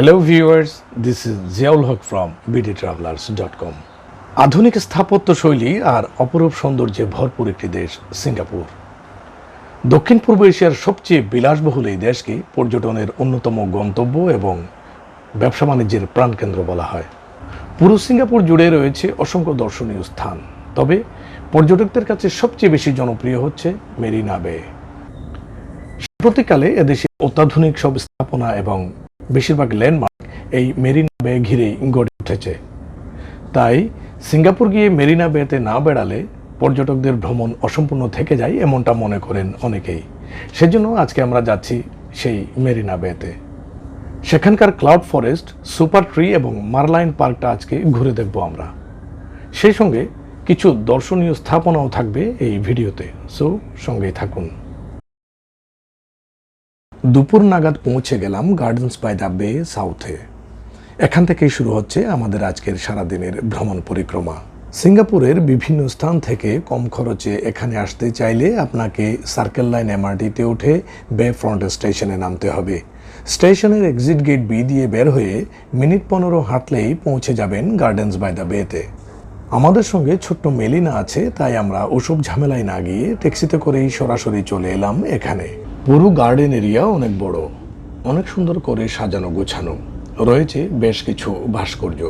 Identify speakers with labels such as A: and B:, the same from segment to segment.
A: Hello viewers this is Ziaul Haque from BD travellers dot com আধুনিক স্থাপত্য শৈলী আর অপরূপ সৌন্দর্যে ভরপুর একটি দেশ, সিঙ্গাপুর। দক্ষিণ পূর্ব এশিয়ার সবচেয়ে বিলাসবহুল এই দেশকে পর্যটনের অন্যতম গন্তব্য এবং ব্যবসা বাণিজ্যের প্রাণকেন্দ্র বলা হয়। পুরো সিঙ্গাপুর জুড়ে রয়েছে অসংখ্য দর্শনীয় স্থান। তবে পর্যটকদের কাছে সবচেয়ে বেশি জনপ্রিয় হচ্ছে মেরিনা বে। সাম্প্রতিককালে এদেশে অত্যাধুনিক সব স্থাপনা এবং বেশিরভাগ ল্যান্ডমার্ক এই মেরিনা বে ঘিরেই গড়ে উঠেছে। তাই সিঙ্গাপুর গিয়ে মেরিনা বেতে না বেড়ালে পর্যটকদের ভ্রমণ অসম্পূর্ণ থেকে যায় এমনটা মনে করেন অনেকেই। সেজন্য আজকে আমরা যাচ্ছি সেই মেরিনা বেতে। সেখানকার ক্লাউড ফরেস্ট সুপার ট্রি এবং মারলাইন পার্কটা আজকে ঘুরে দেখব আমরা। সেই সঙ্গে কিছু দর্শনীয় স্থাপনাও থাকবে এই ভিডিওতে। সো সঙ্গেই থাকুন। দুপুর নাগাদ পৌঁছে গেলাম গার্ডেন্স বাই দ্য বে সাউথে এখান থেকেই শুরু হচ্ছে আমাদের আজকের সারাদিনের ভ্রমণ পরিক্রমা। সিঙ্গাপুরের বিভিন্ন স্থান থেকে কম খরচে এখানে আসতে চাইলে আপনাকে সার্কেল লাইন এমআরটিতে উঠে বে ফ্রন্ট স্টেশনে নামতে হবে। স্টেশনের এক্সিট গেট বি দিয়ে বের হয়ে মিনিট পনেরো হাঁটলেই পৌঁছে যাবেন গার্ডেন্স বাই দ্য বেতে আমাদের সঙ্গে ছোট্ট মেলিনা আছে, তাই আমরা ওসব ঝামেলায় না গিয়ে ট্যাক্সিতে করেই সরাসরি চলে এলাম এখানে। পুরো গার্ডেন এরিয়া অনেক বড়। অনেক সুন্দর করে সাজানো গোছানো। রয়েছে বেশ কিছু ভাস্কর্য।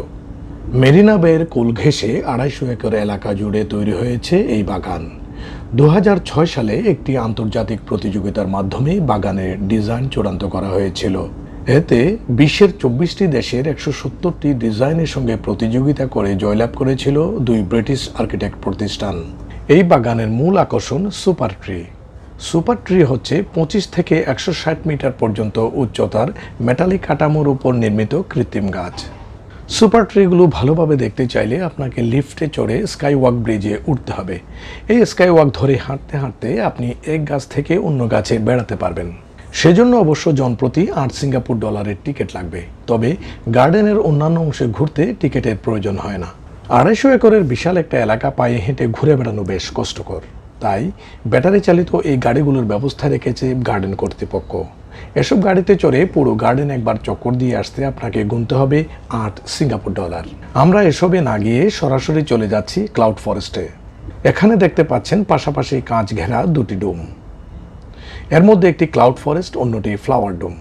A: মেরিনা বের কোল ঘেঁষে আড়াইশো একর এলাকা জুড়ে তৈরি হয়েছে এই বাগান। দু হাজার ছয় সালে একটি আন্তর্জাতিক প্রতিযোগিতার মাধ্যমে বাগানের ডিজাইন চূড়ান্ত করা হয়েছিল। এতে বিশ্বের চব্বিশটি দেশের একশো সত্তরটি ডিজাইনের সঙ্গে প্রতিযোগিতা করে জয়লাভ করেছিল দুই ব্রিটিশ আর্কিটেক্ট প্রতিষ্ঠান। এই বাগানের মূল আকর্ষণ সুপার ট্রি। সুপার ট্রি হচ্ছে পঁচিশ থেকে একশো ষাট মিটার পর্যন্ত উচ্চতার মেটালিক কাঠামোর উপর নির্মিত কৃত্রিম গাছ। সুপার ট্রিগুলো ভালোভাবে দেখতে চাইলে আপনাকে লিফটে চড়ে স্কাই ওয়াক ব্রিজে উঠতে হবে। এই স্কাই ওয়াক ধরে হাঁটতে হাঁটতে আপনি এক গাছ থেকে অন্য গাছে বেড়াতে পারবেন। সেজন্য অবশ্য জনপ্রতি আট সিঙ্গাপুর ডলারের টিকিট লাগবে। তবে গার্ডেনের অন্যান্য অংশে ঘুরতে টিকিটের প্রয়োজন হয় না। আড়াইশো একরের বিশাল একটা এলাকা পায়ে হেঁটে ঘুরে বেড়ানো বেশ কষ্টকর। তাই ব্যাটারি চালিত এই গাড়িগুলোর ব্যবস্থা রেখেছে গার্ডেন কর্তৃপক্ষ। এসব গাড়িতে চড়ে পুরো গার্ডেন একবার চক্কর দিয়ে আসতে আপনাকে গুনতে হবে আট সিঙ্গাপুর ডলার। আমরা এসবে না গিয়ে সরাসরি চলে যাচ্ছি ক্লাউড ফরেস্টে। এখানে দেখতে পাচ্ছেন পাশাপাশি কাঁচ ঘেরা দুটি ডোম। এর মধ্যে একটি ক্লাউড ফরেস্ট, অন্যটি ফ্লাওয়ার ডোম।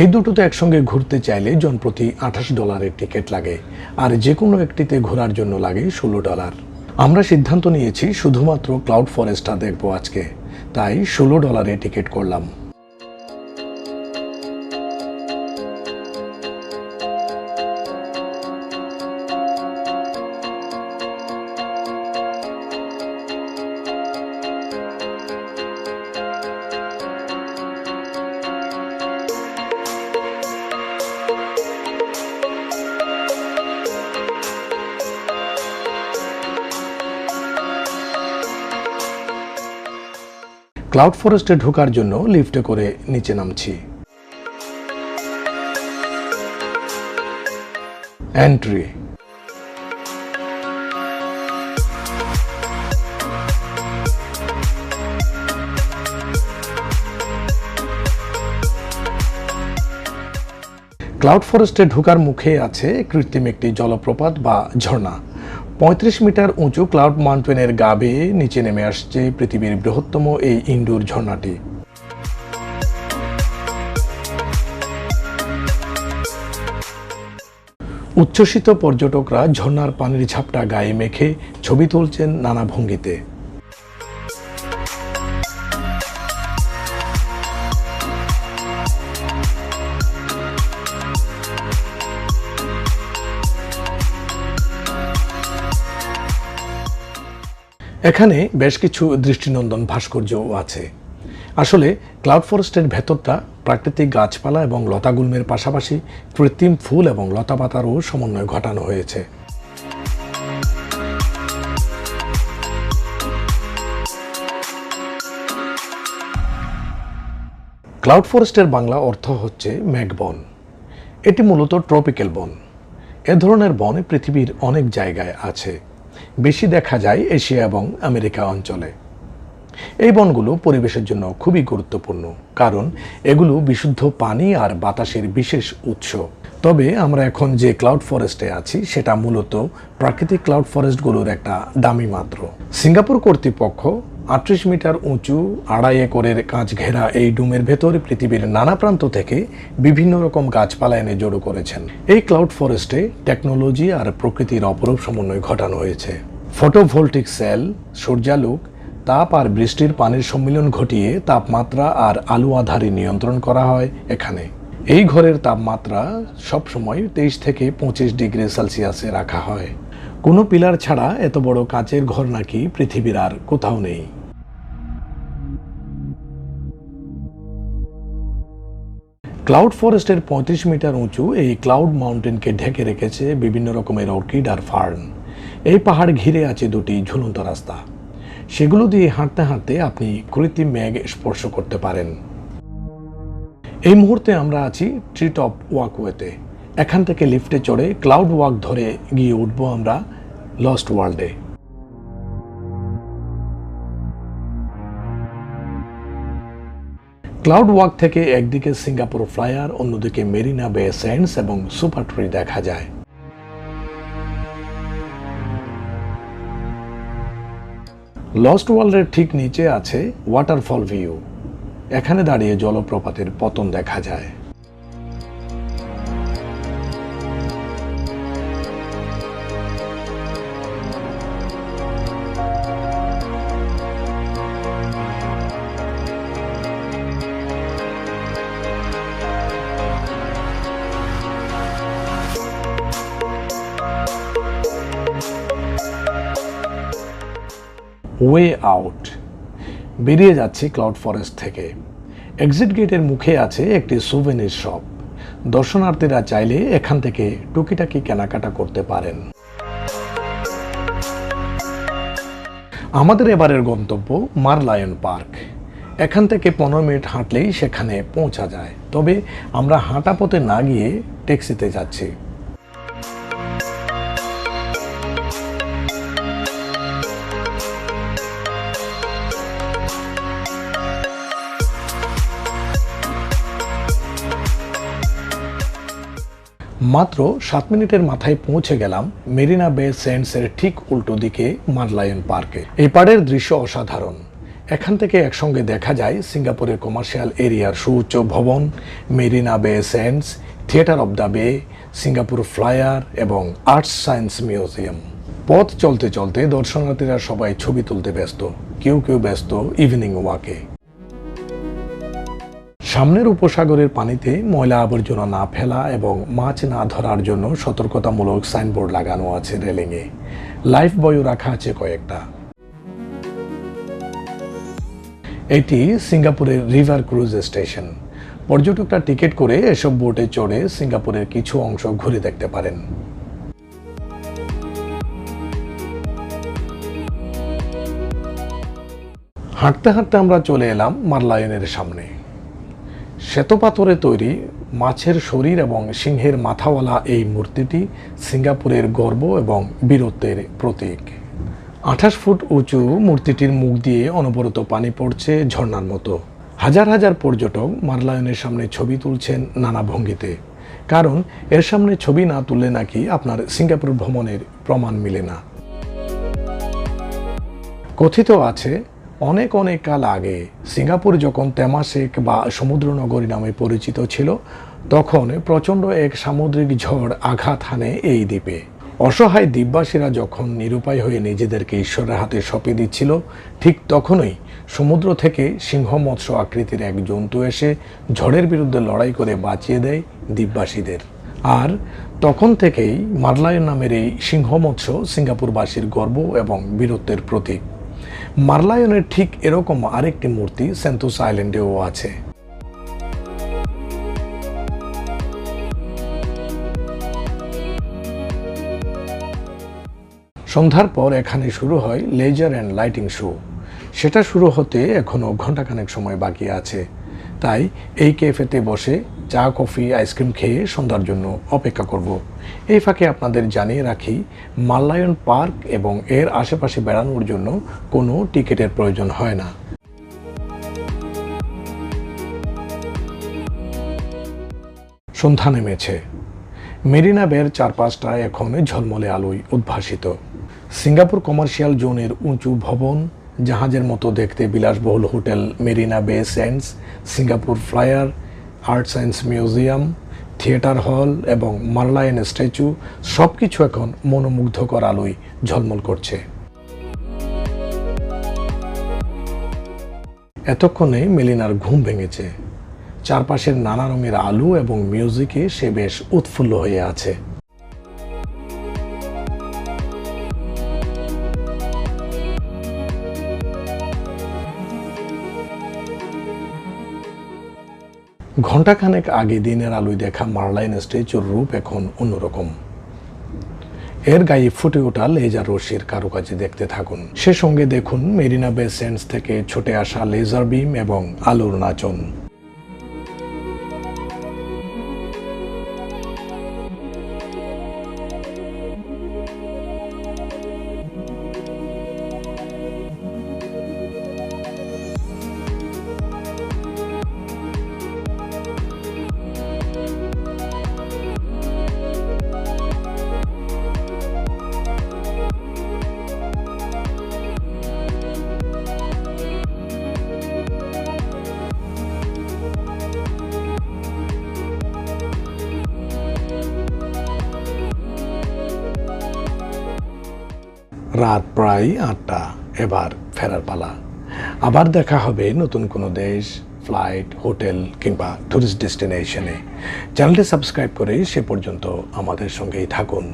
A: এই দুটোতে একসঙ্গে ঘুরতে চাইলে জনপ্রতি আঠাশ ডলারের টিকিট লাগে, আর যে কোনো একটিতে ঘোরার জন্য লাগে ষোলো ডলার। আমরা সিদ্ধান্ত নিয়েছি শুধুমাত্র ক্লাউড ফরেস্টটা দেখব আজকে। তাই ষোলো ডলারে টিকিট করলাম। ক্লাউড ফরেস্টে ঢোকার জন্য লিফটে করে নিচে নামছি। এন্ট্রি ক্লাউড ফরেস্টে ঢোকার মুখে আছে কৃত্রিম একটি জলপ্রপাত বা ঝর্ণা। পঁয়ত্রিশ মিটার উঁচু ক্লাউড মাউন্টেনের গা বেয়ে নিচে নেমে আসছে পৃথিবীর বৃহত্তম এই ইন্ডোর ঝর্ণাটি। উচ্ছ্বসিত পর্যটকরা ঝর্ণার পানির ঝাপটা গায়ে মেখে ছবি তুলছেন নানা ভঙ্গিতে। এখানে বেশ কিছু দৃষ্টিনন্দন ভাস্কর্যও আছে। আসলে ক্লাউড ফরেস্টের ভেতরটা প্রাকৃতিক গাছপালা এবং লতাগুল্মের পাশাপাশি কৃত্রিম ফুল এবং লতাপাতারও সমন্বয় ঘটানো হয়েছে। ক্লাউড ফরেস্টের বাংলা অর্থ হচ্ছে মেঘবন এটি মূলত ট্রপিক্যাল বন। এ ধরনের বন পৃথিবীর অনেক জায়গায় আছে। বেশি দেখা যায় এশিয়া এবং আমেরিকা অঞ্চলে। এই বনগুলো পরিবেশের জন্য খুবই গুরুত্বপূর্ণ, কারণ এগুলো বিশুদ্ধ পানি আর বাতাসের বিশেষ উৎস। তবে আমরা এখন যে ক্লাউড ফরেস্টে আছি, সেটা মূলত প্রাকৃতিক ক্লাউড ফরেস্টগুলোর একটা দামি মাত্র। সিঙ্গাপুর কর্তৃপক্ষ আটত্রিশ মিটার উঁচু, আড়াই একরের কাঁচ ঘেরা এই ডুমের ভেতরে পৃথিবীর নানা প্রান্ত থেকে বিভিন্ন রকম গাছপালা এনে জড়ো করেছেন। এই ক্লাউড ফরেস্টে টেকনোলজি আর প্রকৃতির অপরূপ সমন্বয় ঘটানো হয়েছে। ফটোভোল্টিক সেল, সূর্যালোক, তাপ আর বৃষ্টির পানির সম্মিলন ঘটিয়ে তাপমাত্রা আর আলু আধারে নিয়ন্ত্রণ করা হয় এখানে। এই ঘরের তাপমাত্রা সবসময় তেইশ থেকে পঁচিশ ডিগ্রি সেলসিয়াসে রাখা হয়। কোনো পিলার ছাড়া এত বড় কাঁচের ঘর নাকি পৃথিবীর আর কোথাও নেই। ক্লাউড ফরেস্টের পঁয়ত্রিশ মিটার উঁচু এই ক্লাউড মাউন্টেনকে ঢেকে রেখেছে বিভিন্ন রকমের অর্কিড আর ফার্ন। এই পাহাড় ঘিরে আছে দুটি ঝুলন্ত রাস্তা। সেগুলো দিয়ে হাঁটতে হাঁটতে আপনি কৃত্রিম মেঘ স্পর্শ করতে পারেন। এই মুহূর্তে আমরা আছি ট্রিটপ ওয়াকওয়েতে এখান থেকে লিফটে চড়ে ক্লাউড ওয়াক ধরে গিয়ে উঠব আমরা লস্ট ওয়ার্ল্ডে ক্লাউড ওয়াক থেকে একদিকে সিঙ্গাপুর ফ্লায়ার অন্যদিকে মেরিনা বে স্যান্ডস এবং সুপার ট্রি দেখা যায়। লস্ট ওয়ার্ল্ডের ঠিক নিচে আছে ওয়াটারফল ভিউ এখানে দাঁড়িয়ে জলপ্রপাতের পতন দেখা যায়। ওয়ে আউট বেরিয়ে যাচ্ছি ক্লাউড ফরেস্ট থেকে। এক্সিট গেটের মুখে আছে একটি সুভেনির শপ দর্শনার্থীরা চাইলে এখান থেকে টুকিটাকি কেনাকাটা করতে পারেন। আমাদের এবারের গন্তব্য মারলায়ন পার্ক এখান থেকে পনেরো মিনিট হাঁটলেই সেখানে পৌঁছা যায়। তবে আমরা হাঁটা পথে না গিয়ে ট্যাক্সিতে যাচ্ছি। মাত্র সাত মিনিটের মাথায় পৌঁছে গেলাম মেরিনা বে সেন্টসের ঠিক উল্টো দিকে মারলায়ন পার্কে। এই পাড়ের দৃশ্য অসাধারণ। এখান থেকে একসঙ্গে দেখা যায় সিঙ্গাপুরের কমার্শিয়াল এরিয়ার সুউচ্চ ভবন, Marina Bay Sands, theatre of the bay, Singapore flyer এবং আর্টস সায়েন্স মিউজিয়াম। পথ চলতে চলতে দর্শনার্থীরা সবাই ছবি তুলতে ব্যস্ত। কেউ কেউ ব্যস্ত ইভিনিং ওয়াকে। সামনের উপসাগরের পানিতে ময়লা আবর্জনা না ফেলা এবং মাছ না ধরার জন্য সতর্কতামূলক সাইনবোর্ড লাগানো আছে রেলিংয়ে। লাইফ বয়ও রাখা আছে কয়েকটা। এটি সিঙ্গাপুরের রিভার ক্রুজ স্টেশন। পর্যটকরা টিকিট করে এসব বোটে চড়ে সিঙ্গাপুরের কিছু অংশ ঘুরে দেখতে পারেন। হাঁটতে হাঁটতে আমরা চলে এলাম মারলায়নের সামনে। শ্বেতপাথরে তৈরি মাছের শরীর এবং সিংহের মাথাওয়ালা এই মূর্তিটি সিঙ্গাপুরের গর্ব এবং বীরত্বের প্রতীক। আঠাশ ফুট উঁচু মূর্তিটির মুখ দিয়ে অনবরত পানি পড়ছে ঝর্নার মতো। হাজার হাজার পর্যটক মারলায়নের সামনে ছবি তুলছেন নানা ভঙ্গিতে। কারণ এর সামনে ছবি না তুললে নাকি আপনার সিঙ্গাপুর ভ্রমণের প্রমাণ মিলে না। কথিত আছে অনেক অনেক কাল আগে সিঙ্গাপুর যখন তেমাসেক বা সমুদ্রনগরী নামে পরিচিত ছিল, তখন প্রচণ্ড এক সামুদ্রিক ঝড় আঘাত হানে এই দ্বীপে। অসহায় দ্বীপবাসীরা যখন নিরুপায় হয়ে নিজেদেরকে ঈশ্বরের হাতে সঁপে দিচ্ছিল, ঠিক তখনই সমুদ্র থেকে সিংহ মৎস্য আকৃতির এক জন্তু এসে ঝড়ের বিরুদ্ধে লড়াই করে বাঁচিয়ে দেয় দ্বীপবাসীদের। আর তখন থেকেই মারলায়ন নামের এই সিংহ মৎস্য সিঙ্গাপুরবাসীর গর্ব এবং বীরত্বের প্রতীক। মারলায়নের ঠিক এরকম আরেকটি মূর্তি সেন্তুস আইল্যান্ডেও আছে। সন্ধ্যার পর এখানে শুরু হয় লেজার অ্যান্ড লাইটিং শো। সেটা শুরু হতে এখনও ঘন্টাখানেক সময় বাকি আছে। তাই এই ক্যাফেতে বসে চা, কফি, আইসক্রিম খেয়ে সন্ধ্যার জন্য অপেক্ষা করব। এই ফাঁকে আপনাদের জানিয়ে রাখি মাল্লায়ন পার্ক এবং এর আশেপাশে বেড়ানোর জন্য কোনো টিকিটের প্রয়োজন হয় না। সন্ধ্যা নেমেছে। মেরিনা বের চারপাশটা এখন ঝলমলে আলোয় উদ্ভাসিত। সিঙ্গাপুর কমার্শিয়াল জোনের উঁচু ভবন জাহাজের মতো দেখতে বিলাসবহুল hotel Marina Bay Sands, Singapore flyer, art science museum, theatre hall এবং মার্লায়ন স্ট্যাচু সব কিছু এখন মনোমুগ্ধকর আলোয় ঝলমল করছে। এতক্ষণে মেলিনার ঘুম ভেঙেছে। চারপাশের নানা রঙের আলো এবং মিউজিকে সে বেশ উৎফুল্ল হয়ে আছে। ঘণ্টাখানেক আগে দিনের আলোয় দেখা মার্লাইন স্ট্যাচুর রূপ এখন অন্যরকম। এর গায়ে ফুটে ওঠা লেজার রশ্মির কারুকাজে দেখতে থাকুন। সে সঙ্গে দেখুন মেরিনা বে সেন্স থেকে ছুটে আসা লেজার বিম এবং আলোর নাচন। রাত প্রায় আটটা, এবার ফেরার পালা। আবার দেখা হবে নতুন কোনো দেশ ফ্লাইট হোটেল কিংবা ট্যুরিস্ট ডেস্টিনেশনে চ্যানেলটি সাবস্ক্রাইব করে সে পর্যন্ত আমাদের সঙ্গেই থাকুন।